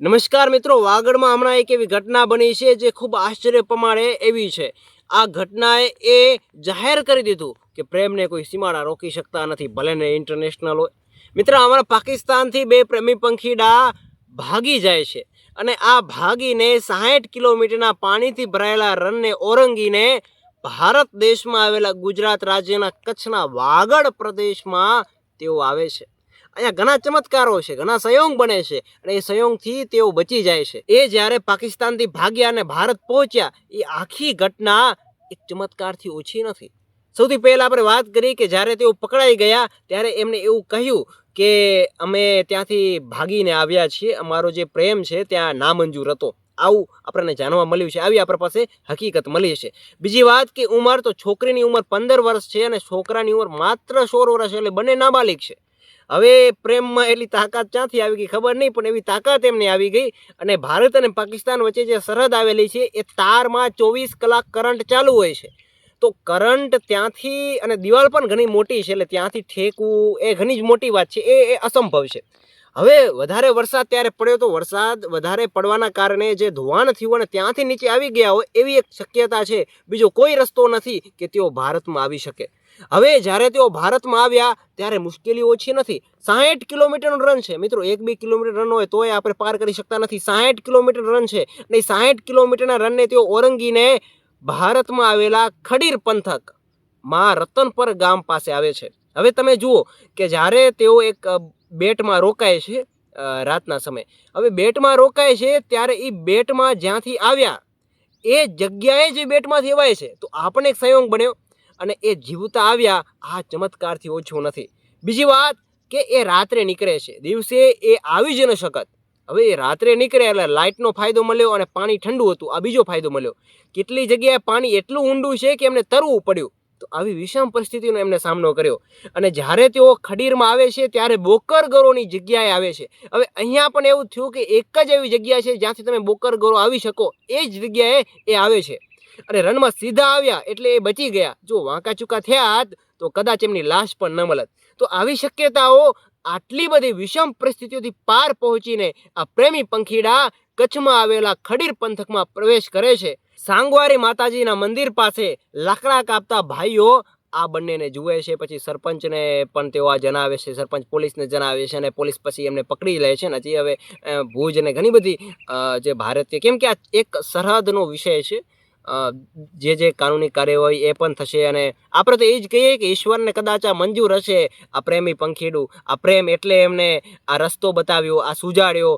નમસ્કાર મિત્રો, વાગડમાં હમણાં એક એવી ઘટના બની છે જે ખૂબ આશ્ચર્ય પ્રમાણે એવી છે. આ ઘટનાએ એ જાહેર કરી દીધું કે પ્રેમને કોઈ સીમાડા રોકી શકતા નથી, ભલે ને ઇન્ટરનેશનલ હોય. મિત્ર અમારા પાકિસ્તાનથી બે પ્રેમી પંખીડા ભાગી જાય છે અને આ ભાગીને સાહીઠ કિલોમીટરના પાણીથી ભરાયેલા રનને ઓરંગીને ભારત દેશમાં આવેલા ગુજરાત રાજ્યના કચ્છના વાગડ પ્રદેશમાં તેઓ આવે છે. અહીંયા ઘણા ચમત્કારો છે, ઘણા સંયોગ બને છે અને એ સંયોગથી તેઓ બચી જાય છે. એ જ્યારે પાકિસ્તાનથી ભાગ્યા અને ભારત પહોંચ્યા, એ આખી ઘટના એક ચમત્કારથી ઓછી નથી. સૌથી પહેલાં આપણે વાત કરી કે જ્યારે તેઓ પકડાઈ ગયા, ત્યારે એમને એવું કહ્યું કે અમે ત્યાંથી ભાગીને આવ્યા છીએ, અમારો જે પ્રેમ છે ત્યાં નામંજૂર હતો. આવું આપણને જાણવા મળ્યું છે. આવી આપણા પાસે હકીકત મળી છે બીજી વાત કે ઉંમર તો છોકરીની ઉંમર પંદર વર્ષ છે અને છોકરાની ઉંમર માત્ર સોળ વર્ષ એટલે બંને નાબાલિક છે. હવે પ્રેમમાં એટલી તાકાત ક્યાંથી આવી ગઈ ખબર નહીં, પણ એવી તાકાત એમને આવી ગઈ. અને ભારત અને પાકિસ્તાન વચ્ચે જે સરહદ આવેલી છે, એ તારમાં ચોવીસ કલાક કરંટ ચાલુ હોય છે. તો કરંટ ત્યાંથી, અને દિવાલ પણ ઘણી મોટી છે, એટલે ત્યાંથી ઠેકવું એ ઘણી જ મોટી વાત છે, એ એ અસંભવ છે. હવે વધારે વરસાદ ત્યારે પડ્યો તો વરસાદ વધારે પડવાના કારણે જે ધોવાણ થયું અને ત્યાંથી નીચે આવી ગયા હોય એવી એક શક્યતા છે. બીજો કોઈ રસ્તો નથી કે તેઓ ભારતમાં આવી શકે. હવે જ્યારે તેઓ ભારતમાં આવ્યા ત્યારે મુશ્કેલી ઓછી નથી. સાહીઠ કિલોમીટરનું રન છે. મિત્રો, એક બે કિલોમીટર રન હોય તોય આપણે પાર કરી શકતા નથી. સાહીઠ કિલોમીટર રન છે અને સાહીઠ કિલોમીટરના રનને તેઓ ઓરંગીને ભારતમાં આવેલા ખડીર પંથક, માં રતનપર ગામ પાસે આવે છે. હવે તમે જુઓ કે જ્યારે તેઓ એક બેટમાં રોકાય છે રાતના સમયે. હવે બેટમાં રોકાય છે ત્યારે એ બેટમાં જ્યાંથી આવ્યા, એ જગ્યાએ જે બેટમાંથી અવાય છે. તો આ પણ એક સંયોગ બન્યો અને એ જીવતા આવ્યા, આ ચમત્કારથી ઓછું નથી. બીજી વાત કે એ રાત્રે નીકળે છે. દિવસે એ આવી જ ન શકત. હવે એ રાત્રે નીકળે એટલે લાઇટનો ફાયદો મળ્યો અને પાણી ઠંડુ હતું, આ બીજો ફાયદો મળ્યો. કેટલી જગ્યાએ પાણી એટલું ઊંડું છે કે એમને તરવું પડ્યું. તો આવી વિષમ પરિસ્થિતિનો એમને સામનો કર્યો. અને જ્યારે તેઓ ખડીરમાં આવે છે, ત્યારે બોકર ગરોની જગ્યાએ આવે છે. હવે અહીંયા પણ એવું થયું કે એક જ એવી જગ્યા છે, જ્યાંથી તમે બોકર ગરો આવી શકો. એ જ જગ્યાએ એ આવે છે. અને રનમાં સીધા આવ્યા એટલે એ બચી ગયા. જો વાંકા ચૂકા થયા હાથ તો કદાચ એમની લાશ પણ ન મળત. તો આવી શક્યતાઓ આટલી બધી વિષમ પરિસ્થિતિઓથી પાર પહોંચીને આ પ્રેમી પંખીડા કચ્છમાં આવેલા ખડીર પંથકમાં પ્રવેશ કરે છે. સાંગવારી માતાજીના મંદિર પાસે લાકડા કાપતા ભાઈઓ આ બંનેને જુએ છે. પછી સરપંચને પણ તેઓ આ જણાવે છે. સરપંચ પોલીસને જણાવે છે અને પોલીસ પછી એમને પકડી લે છે. ને હજી હવે ભુજ અને ઘણી બધી જે ભારતીય, કેમ કે આ એક સરહદનો વિષય છે. જે જે કાનૂની કાર્યવાહી એ પણ થશે અને આપણે તો એ જ કહીએ કે ઈશ્વરને કદાચ આ મંજૂર હશે, આ પ્રેમી પંખીડું, આ પ્રેમ એટલે એમને આ રસ્તો બતાવ્યો, આ સુજાડ્યો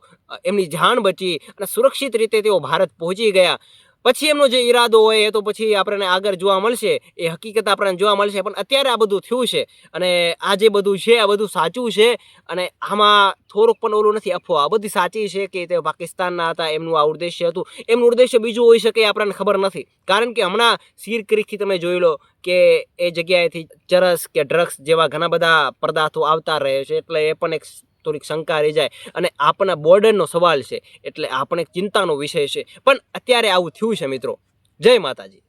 એમની જાન બચી અને સુરક્ષિત રીતે તેઓ ભારત પહોંચી ગયા. પછી એમનો જે ઈરાદો હોય એ તો પછી આપણને આગળ જોવા મળશે. એ હકીકત આપણને જોવા મળશે. પણ અત્યારે આ બધું થયું છે અને આ જે બધું છે, આ બધું સાચું છે અને આમાં થોડુંક પણ ઓલું નથી, અફવા. આ બધી સાચી છે કે તે પાકિસ્તાનના હતા, એમનું આ ઉદ્દેશ્ય હતું. એમનું ઉદ્દેશ્ય બીજું હોઈ શકે આપણને ખબર નથી. કારણ કે હમણાં સીર ક્રિકથી તમે જોઈ લો કે એ જગ્યાએથી ચરસ કે ડ્રગ્સ જેવા ઘણા બધા પદાર્થો આવતા રહે છે. એટલે એ પણ એક થોડીક શંકા રહી જાય. અને આપણા બોર્ડરનો સવાલ છે, એટલે આપણે ચિંતાનો વિષય છે. પણ અત્યારે આવું થયું છે મિત્રો. જય માતાજી.